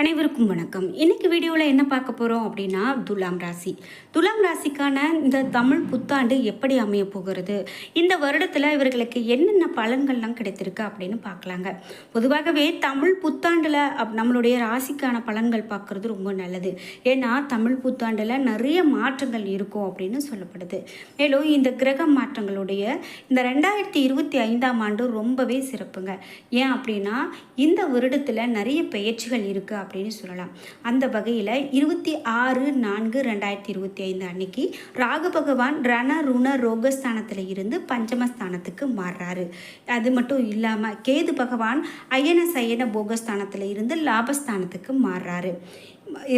அனைவருக்கும் வணக்கம். இன்னைக்கு வீடியோவில் என்ன பார்க்க போகிறோம் அப்படின்னா துலாம் ராசி. துலாம் ராசிக்கான இந்த தமிழ் புத்தாண்டு எப்படி அமைய போகிறது? இந்த வருடத்தில் இவர்களுக்கு என்னென்ன பலன்கள்லாம் கிடைத்திருக்கு அப்படின்னு பார்க்கலாங்க. பொதுவாகவே தமிழ் புத்தாண்டில் அப் நம்மளுடைய ராசிக்கான பலன்கள் பார்க்குறது ரொம்ப நல்லது. ஏன்னா தமிழ் புத்தாண்டில் நிறைய மாற்றங்கள் இருக்கும் அப்படின்னு சொல்லப்படுது. மேலும் இந்த கிரக மாற்றங்களுடைய இந்த ரெண்டாயிரத்தி இருபத்தி ஐந்தாம் ஆண்டு ரொம்பவே சிறப்புங்க. ஏன் அப்படின்னா இந்த வருடத்தில் நிறைய பெயர்ச்சிகள் இருக்குது அப்படின்னு சொல்லலாம். அந்த வகையில் இருபத்தி ஆறு நான்கு ரெண்டாயிரத்தி இருபத்தி ஐந்து அன்னைக்கு ராகு பகவான் ரண ருண ரோகஸ்தானத்தில் இருந்து பஞ்சமஸ்தானத்துக்கு மாறுறாரு. அது மட்டும் இல்லாமல் கேது பகவான் அயன சயன போகஸ்தானத்தில் இருந்து லாபஸ்தானத்துக்கு மாறுறாரு.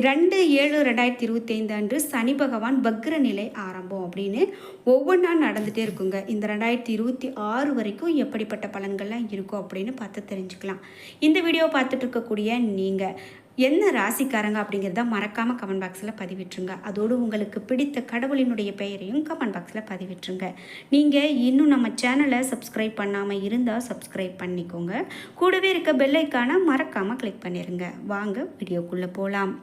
ரெண்டு ஏழு ரெண்டாயிரத்தி இருபத்தி ஐந்து அன்று சனி பகவான் பக்ர நிலை ஆரம்பம் அப்படின்னு ஒவ்வொன்றா நடந்துகிட்டே இருக்குங்க. இந்த ரெண்டாயிரத்தி இருபத்தி ஆறு வரைக்கும் எப்படிப்பட்ட பலன்கள்லாம் இருக்கும் அப்படின்னு பார்த்து தெரிஞ்சுக்கலாம். இந்த வீடியோவை பார்த்துட்டு இருக்கக்கூடிய நீங்கள் என்ன ராசிக்காரங்க அப்படிங்கிறத மறக்காமல் கமெண்ட் பாக்ஸில் பதிவிட்டுருங்க. அதோடு உங்களுக்கு பிடித்த கடவுளினுடைய பெயரையும் கமெண்ட் பாக்ஸில் பதிவிட்டுருங்க. நீங்கள் இன்னும் நம்ம சேனலை சப்ஸ்கிரைப் பண்ணாமல் இருந்தால் சப்ஸ்கிரைப் பண்ணிக்கோங்க. கூடவே இருக்க பெல் ஐக்கானை மறக்காமல் கிளிக் பண்ணிடுங்க வாங்க வீடியோக்குள்ளே போகலாம்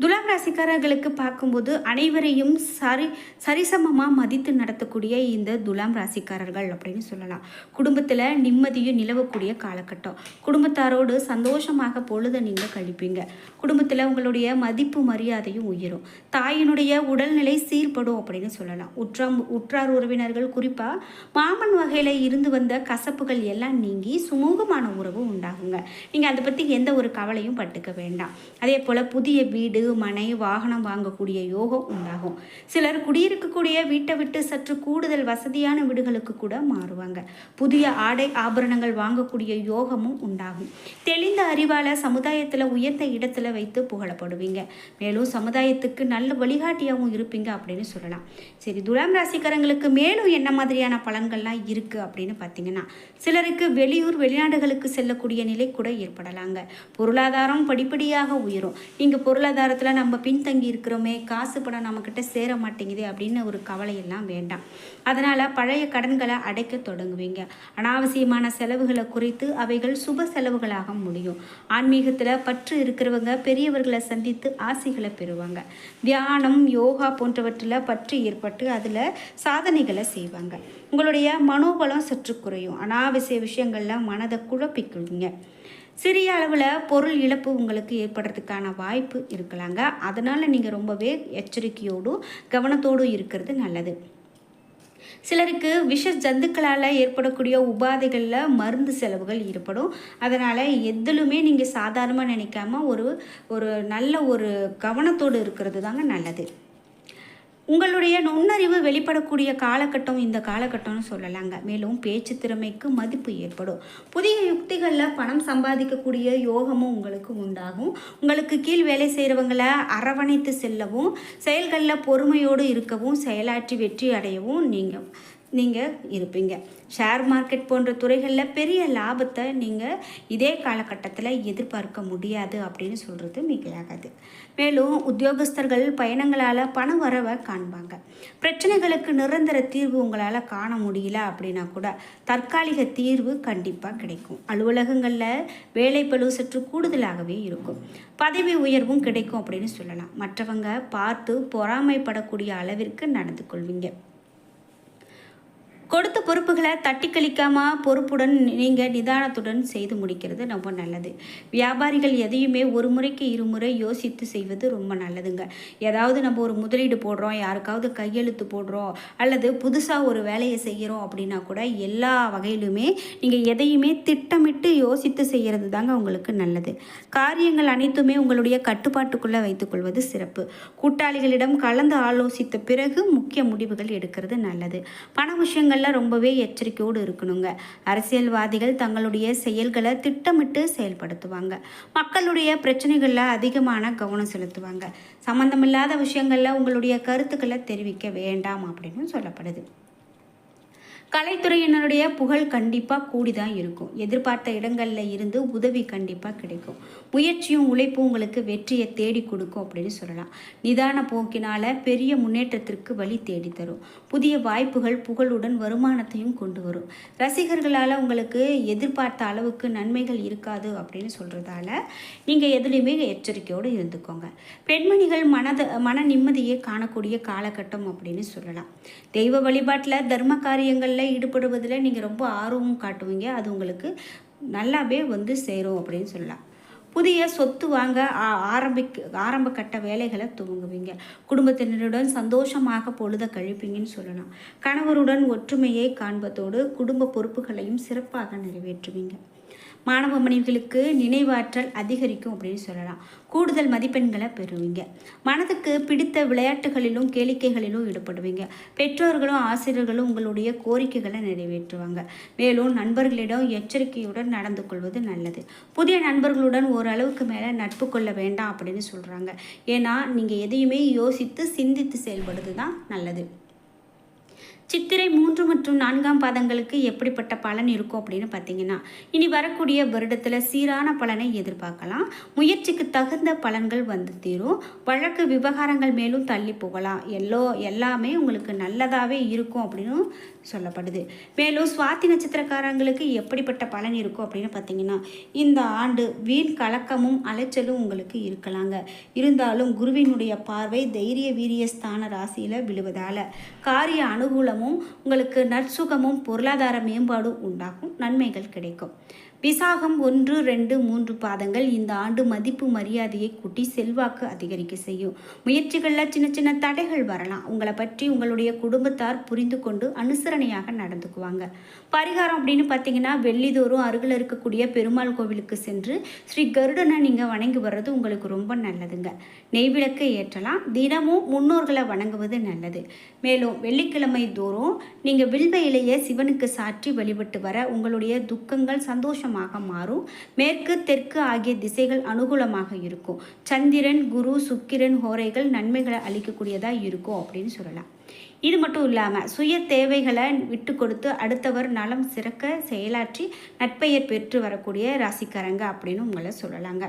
துலாம் ராசிக்காரர்களுக்கு பார்க்கும்போது அனைவரையும் சரி சரிசமமாக மதித்து நடத்தக்கூடிய இந்த துலாம் ராசிக்காரர்கள் அப்படின்னு சொல்லலாம். குடும்பத்தில் நிம்மதியும் நிலவக்கூடிய காலகட்டம். குடும்பத்தாரோடு சந்தோஷமாக பொழுதை நீங்கள் கழிப்பீங்க. குடும்பத்தில் உங்களுடைய மதிப்பு மரியாதையும் உயரும். தாயினுடைய உடல்நிலை சீர்படும் அப்படின்னு சொல்லலாம். உற்றாம் உற்றார் உறவினர்கள் குறிப்பாக மாமன் வகையில் இருந்து வந்த கசப்புகள் எல்லாம் நீங்கி சுமூகமான உறவு உண்டாகுங்க. நீங்கள் அதை பற்றி எந்த ஒரு கவலையும் பட்டுக்க வேண்டாம். அதே போல் புதிய வீடு மனை வாகனம் வாங்கக்கூடிய யோகம் உண்டாகும். சிலர் குடியிருக்கக்கூடிய வீட்டை விட்டு சற்று கூடுதல் வசதியான வீடுகளுக்கு கூட மாறுவாங்க. புதிய ஆடை ஆபரணங்கள் வாங்கக்கூடிய யோகமும் உண்டாகும். தெளிந்த அறிவால சமுதாயத்தில் உயர்ந்த இடத்துல வைத்து புகழப்படுவீங்க. மேலும் சமுதாயத்துக்கு நல்ல வழிகாட்டியாகவும் இருப்பீங்க அப்படின்னு சொல்லலாம். சரி துலாம் ராசிக்காரங்களுக்கு மேலும் என்ன மாதிரியான பலன்கள்லாம் இருக்கு அப்படின்னு பார்த்தீங்கன்னா சிலருக்கு வெளியூர் வெளிநாடுகளுக்கு செல்லக்கூடிய நிலை கூட ஏற்படலாங்க. பொருளாதாரம் படிப்படியாக உயரும். நீங்கள் பொருளாதார பொருளாதாரத்தில் நம்ம பின்தங்கி இருக்கிறோமே காசு பணம் நம்மக்கிட்ட சேர மாட்டேங்குது அப்படின்னு ஒரு கவலையெல்லாம் வேண்டாம். அதனால் பழைய கடன்களை அடைக்க தொடங்குவீங்க. அனாவசியமான செலவுகளை குறைத்து அவைகள் சுப செலவுகளாக முடியும். ஆன்மீகத்தில் பற்று இருக்கிறவங்க பெரியவர்களை சந்தித்து ஆசைகளை பெறுவாங்க. தியானம் யோகா போன்றவற்றில் பற்று ஏற்பட்டு அதில் சாதனைகளை செய்வாங்க. உங்களுடைய மனோபலம் சற்று குறையும். அனாவசிய விஷயங்களில் மனதை குழப்பிக்குவீங்க. சிறிய அளவில் பொருள் இழப்பு உங்களுக்கு ஏற்படுறதுக்கான வாய்ப்பு இருக்கலாங்க. அதனால் நீங்கள் ரொம்பவே எச்சரிக்கையோடும் கவனத்தோடும் இருக்கிறது நல்லது. சிலருக்கு விஷ ஜந்துக்களால் ஏற்படக்கூடிய உபாதைகளில் மருந்து செலவுகள் ஏற்படும். அதனால் எதிலுமே நீங்கள் சாதாரணமாக நினைக்காம ஒரு ஒரு நல்ல ஒரு கவனத்தோடு இருக்கிறது தாங்க நல்லது. உங்களுடைய நுண்ணறிவு வெளிப்படக்கூடிய காலகட்டம் இந்த காலகட்டம்னு சொல்லலாங்க. மேலும் பேச்சு திறமைக்கு மதிப்பு ஏற்படும். புதிய யுக்திகளில் பணம் சம்பாதிக்கக்கூடிய யோகமும் உங்களுக்கு உண்டாகும். உங்களுக்கு கீழ் வேலை செய்கிறவங்களை அரவணைத்து செல்லவும் செயல்களில் பொறுமையோடு இருக்கவும் செயலாற்றி வெற்றி அடையவும் நீங்கள் நீங்கள் இருப்பீங்க. ஷேர் மார்க்கெட் போன்ற துறைகளில் பெரிய லாபத்தை நீங்கள் இதே காலகட்டத்தில் எதிர்பார்க்க முடியாது அப்படின்னு சொல்கிறது மிகையாகாது. மேலும் உத்தியோகஸ்தர்கள் பயணங்களால் பண வரவை காண்பாங்க. பிரச்சனைகளுக்கு நிரந்தர தீர்வு உங்களால் காண முடியல அப்படின்னா கூட தற்காலிக தீர்வு கண்டிப்பாக கிடைக்கும். அலுவலகங்களில் வேலைப்பளு சற்று கூடுதலாகவே இருக்கும். பதவி உயர்வும் கிடைக்கும் அப்படின்னு சொல்லலாம். மற்றவங்க பார்த்து பொறாமைப்படக்கூடிய அளவிற்கு நடந்து கொள்வீங்க. கொடுத்த பொறுப்புகளை தட்டி கழிக்காம பொறுப்புடன் நீங்கள் நிதானத்துடன் செய்து முடிக்கிறது ரொம்ப நல்லது. வியாபாரிகள் எதையுமே ஒரு முறைக்கு இருமுறை யோசித்து செய்வது ரொம்ப நல்லதுங்க. ஏதாவது நம்ம ஒரு முதலீடு போடுறோம் யாருக்காவது கையெழுத்து போடுறோம் அல்லது புதுசாக ஒரு வேலையை செய்கிறோம் அப்படின்னா கூட எல்லா வகையிலுமே நீங்கள் எதையுமே திட்டமிட்டு யோசித்து செய்கிறது தாங்க உங்களுக்கு நல்லது. காரியங்கள் அனைத்துமே உங்களுடைய கட்டுப்பாட்டுக்குள்ளே வைத்துக்கொள்வது சிறப்பு. கூட்டாளிகளிடம் கலந்து ஆலோசித்த பிறகு முக்கிய முடிவுகள் எடுக்கிறது நல்லது. பண விஷயங்கள் விஷயங்களில் ரொம்பவே எச்சரிக்கையோடு இருக்கணுங்க. அரசியல்வாதிகள் தங்களுடைய செயல்களை திட்டமிட்டு செயல்படுத்துவாங்க. மக்களுடைய பிரச்சனைகளில் அதிகமான கவனம் செலுத்துவாங்க. சம்மந்தமில்லாத விஷயங்களில் உங்களுடைய கருத்துக்களை தெரிவிக்க வேண்டாம் அப்படின்னு சொல்லப்படுது. கலைத்துறையினருடைய புகழ் கண்டிப்பாக கூடி தான் இருக்கும். எதிர்பார்த்த இடங்களில் இருந்து உதவி கண்டிப்பாக கிடைக்கும். முயற்சியும் உழைப்பும் உங்களுக்கு வெற்றியை தேடி கொடுக்கும் அப்படின்னு சொல்லலாம். நிதான போக்கினால் பெரிய முன்னேற்றத்திற்கு வழி தேடித்தரும் புதிய வாய்ப்புகள் புகழுடன் வருமானத்தையும் கொண்டு வரும். ரசிகர்களால் உங்களுக்கு எதிர்பார்த்த அளவுக்கு நன்மைகள் இருக்காது அப்படின்னு சொல்கிறதால நீங்கள் எதுலேயுமே எச்சரிக்கையோடு இருந்துக்கோங்க. பெண்மணிகள் மனத மன நிம்மதியை காணக்கூடிய காலகட்டம் அப்படின்னு சொல்லலாம். தெய்வ வழிபாட்டில் தர்ம காரியங்களில் ஈடுபடுவதில் நீங்கள் ரொம்ப ஆர்வம் காட்டுவீங்க. அது உங்களுக்கு நல்லாவே வந்து சேரும் அப்படின்னு சொல்லலாம். புதிய சொத்து வாங்க ஆ- ஆரம்பிக்க ஆரம்ப கட்ட வேலைகளை துவங்குவீங்க. குடும்பத்தினருடன் சந்தோஷமாக பொழுத கழிப்பீங்கன்னு சொல்லலாம். கணவருடன் ஒற்றுமையை காண்பதோடு குடும்ப பொறுப்புகளையும் சிறப்பாக நிறைவேற்றுவீங்க. மாணவ மணிகளுக்கு நினைவாற்றல் அதிகரிக்கும் அப்படின்னு சொல்லலாம். கூடுதல் மதிப்பெண்களை பெறுவீங்க. மனதுக்கு பிடித்த விளையாட்டுகளிலும் கேளிக்கைகளிலும் ஈடுபடுவீங்க. பெற்றோர்களும் ஆசிரியர்களும் உங்களுடைய கோரிக்கைகளை நிறைவேற்றுவாங்க. மேலும் நண்பர்களிடம் எச்சரிக்கையுடன் நடந்து கொள்வது நல்லது. புதிய நண்பர்களுடன் ஓரளவுக்கு மேலே நட்பு கொள்ள வேண்டாம் அப்படின்னு சொல்கிறாங்க ஏன்னா நீங்கள் எதையுமே யோசித்து சிந்தித்து செயல்படுது தான் நல்லது. சித்திரை மூன்று மற்றும் நான்காம் பாதங்களுக்கு எப்படிப்பட்ட பலன் இருக்கும் அப்படின்னு பார்த்தீங்கன்னா இனி வரக்கூடிய வருடத்தில் சீரான பலனை எதிர்பார்க்கலாம். முயற்சிக்கு தகுந்த பலன்கள் வந்து தீரும். வழக்கு விவகாரங்கள் மேலும் தள்ளி போகலாம். எல்லோ எல்லாமே உங்களுக்கு நல்லதாகவே இருக்கும் அப்படின்னு சொல்லப்படுது. மேலும் சுவாதி நட்சத்திரக்காரங்களுக்கு எப்படிப்பட்ட பலன் இருக்கும் அப்படின்னு பார்த்தீங்கன்னா இந்த ஆண்டு வீண் கலக்கமும் அலைச்சலும் உங்களுக்கு இருக்கலாங்க. இருந்தாலும் குருவினுடைய பார்வை தைரிய வீரிய ஸ்தான ராசியில் விழுவதால் காரிய அனுகூலமும் உங்களுக்கு நற்சுகமும் பொருளாதார மேம்பாடும் உண்டாகும். நன்மைகள் கிடைக்கும். விசாகம் ஒன்று ரெண்டு மூன்று பாதங்கள் இந்த ஆண்டு மதிப்பு மரியாதையை கூட்டி செல்வாக்கு அதிகரிக்க செய்யும். முயற்சிகளில் சின்ன சின்ன தடைகள் வரலாம். உங்களை பற்றி உங்களுடைய குடும்பத்தார் புரிந்து கொண்டு அனுசரணையாக நடந்துக்குவாங்க. பரிகாரம் அப்படின்னு பார்த்தீங்கன்னா வெள்ளிதோறும் அருகில் இருக்கக்கூடிய பெருமாள் கோவிலுக்கு சென்று ஸ்ரீ கருடனை நீங்கள் வணங்கி வர்றது உங்களுக்கு ரொம்ப நல்லதுங்க. நெய்விளக்கு ஏற்றலாம். தினமும் முன்னோர்களை வணங்குவது நல்லது. மேலும் வெள்ளிக்கிழமை தோறும் நீங்கள் வில்வ இலையை சிவனுக்கு சாற்றி வழிபட்டு வர உங்களுடைய துக்கங்கள் சந்தோஷம் பிரகாசமாக மாறும். மேற்கு தெற்கு ஆகிய திசைகள் அனுகூலமாக இருக்கும். சந்திரன் குரு சுக்கிரன் ஹோரைகள் நன்மைகளை அளிக்கக்கூடியதாக இருக்கும் அப்படின்னு சொல்லலாம். இது மட்டும் இல்லாமல் சுய தேவைகளை விட்டு கொடுத்து அடுத்தவர் நலம் சிறக்க செயலாற்றி நட்பெயர் பெற்று வரக்கூடிய ராசிக்காரங்க அப்படின்னு உங்களை சொல்லலாங்க.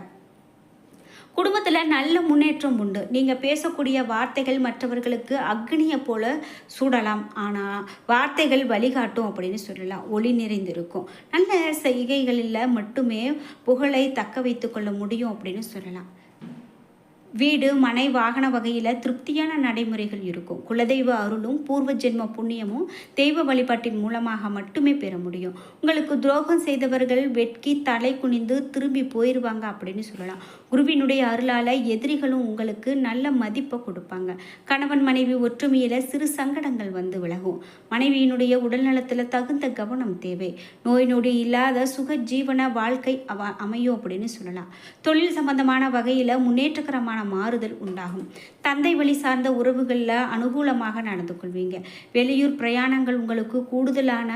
குடும்பத்தில் நல்ல முன்னேற்றம் உண்டு. நீங்கள் பேசக்கூடிய வார்த்தைகள் மற்றவர்களுக்கு அக்னியை போல சூடலாம். ஆனால் வார்த்தைகள் வழிகாட்டும் அப்படின்னு சொல்லலாம். ஒளி நிறைந்திருக்கும். நல்ல செய்கைகளில் மட்டுமே புகழை தக்க வைத்து கொள்ள முடியும் அப்படின்னு சொல்லலாம். வீடு மனை வாகன வகையில் திருப்தியான நடைமுறைகள் இருக்கும். குலதெய்வ அருளும் பூர்வ ஜென்ம புண்ணியமும் தெய்வ வழிபாட்டின் மூலமாக மட்டுமே பெற முடியும். உங்களுக்கு துரோகம் செய்தவர்கள் வெட்கி தலை குனிந்து திரும்பி போயிடுவாங்க அப்படின்னு சொல்லலாம். குருவினுடைய அருளால் எதிரிகளும் உங்களுக்கு நல்ல மதிப்பை கொடுப்பாங்க. கணவன் மனைவி ஒற்றுமையில் சிறு சங்கடங்கள் வந்து விலகும். மனைவியினுடைய உடல்நலத்தில் தகுந்த கவனம் தேவை. நோய் நொடி இல்லாத சுக ஜீவன வாழ்க்கை அவ அமையும் அப்படின்னு சொல்லலாம். தொழில் சம்பந்தமான வகையில் முன்னேற்றகரமான மாறுதல் உண்டாகும். தந்தை வழி சார்ந்த உறவுகளில் அனுகூலமாக நடந்து கொள்வீங்க. வெளியூர் பிரயாணங்கள் உங்களுக்கு கூடுதலான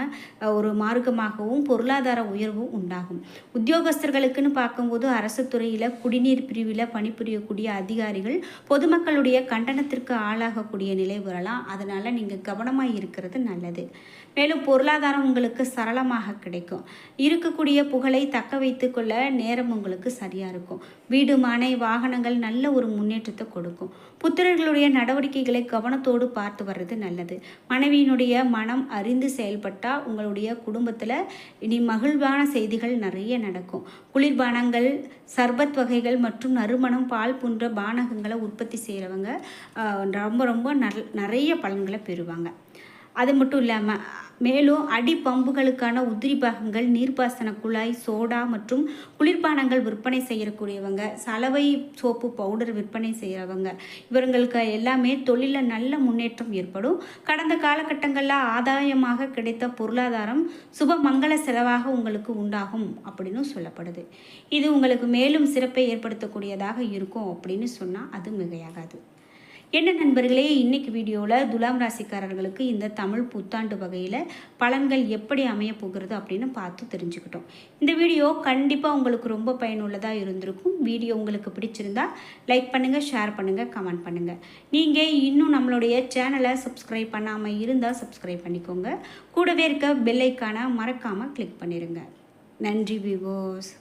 ஒரு மார்க்கமாகவும் பொருளாதார உயர்வும் உண்டாகும். உத்தியோகஸ்தர்களுக்குன்னு பார்க்கும்போது அரசு துறையில் குடிநீர் பிரிவில் பணிபுரியக்கூடிய அதிகாரிகள் பொதுமக்களுடைய கண்டனத்திற்கு ஆளாகக்கூடிய நிலை வரலாம். அதனால் நீங்கள் கவனமாக இருக்கிறது நல்லது. மேலும் பொருளாதாரம் உங்களுக்கு சரளமாக கிடைக்கும். இருக்கக்கூடிய புகழை தக்க வைத்து கொள்ள நேரம் உங்களுக்கு சரியாக இருக்கும். வீடு மனை வாகனங்கள் நல்ல ஒரு முன்னேற்றத்தை கொடுக்கும். புத்திரர்களுடைய நடவடிக்கைகளை கவனத்தோடு பார்த்து வர்றது நல்லது. மனைவியினுடைய மனம் அறிந்து செயல்பட்டால் உங்களுடைய குடும்பத்தில் இனி மகிழ்வான செய்திகள் நிறைய நடக்கும். குளிர்பானங்கள் சர்பத் வகைகள் மற்றும் நறுமணம் பால் போன்ற பானகங்களை உற்பத்தி செய்கிறவங்க ரொம்ப ரொம்ப நல் நிறைய பலன்களை பெறுவாங்க. அது மட்டும் இல்லாமல் மேலும் அடி பம்புகளுக்கான உதிரி பாகங்கள் நீர்ப்பாசன குழாய் சோடா மற்றும் குளிர்பானங்கள் விற்பனை செய்யக்கூடியவங்க சலவை சோப்பு பவுடர் விற்பனை செய்கிறவங்க இவங்களுக்கு எல்லாமே தொழிலில் நல்ல முன்னேற்றம் ஏற்படும். கடந்த காலகட்டங்களில் ஆதாயமாக கிடைத்த பொருளாதாரம் சுப மங்கள செலவாக உங்களுக்கு உண்டாகும் அப்படின்னு சொல்லப்படுது. இது உங்களுக்கு மேலும் சிறப்பை ஏற்படுத்தக்கூடியதாக இருக்கும் அப்படின்னு சொன்னால் அது மிகையாகாது. என்ன நண்பர்களே இன்றைக்கி வீடியோவில் துலாம் ராசிக்காரர்களுக்கு இந்த தமிழ் புத்தாண்டு வகையில் பலன்கள் எப்படி அமைய போகிறது அப்படின்னு பார்த்து தெரிஞ்சுக்கிட்டோம். இந்த வீடியோ கண்டிப்பாக உங்களுக்கு ரொம்ப பயனுள்ளதாக இருந்திருக்கும். வீடியோ உங்களுக்கு பிடிச்சிருந்தா லைக் பண்ணுங்கள் ஷேர் பண்ணுங்கள் கமெண்ட் பண்ணுங்கள் நீங்கள் இன்னும் நம்மளுடைய சேனலை சப்ஸ்கிரைப் பண்ணாமல் இருந்தால் சப்ஸ்கிரைப் பண்ணிக்கோங்க. கூடவே இருக்க பெல்லைக்கான மறக்காமல் கிளிக் பண்ணிடுங்க நன்றி விவோஸ்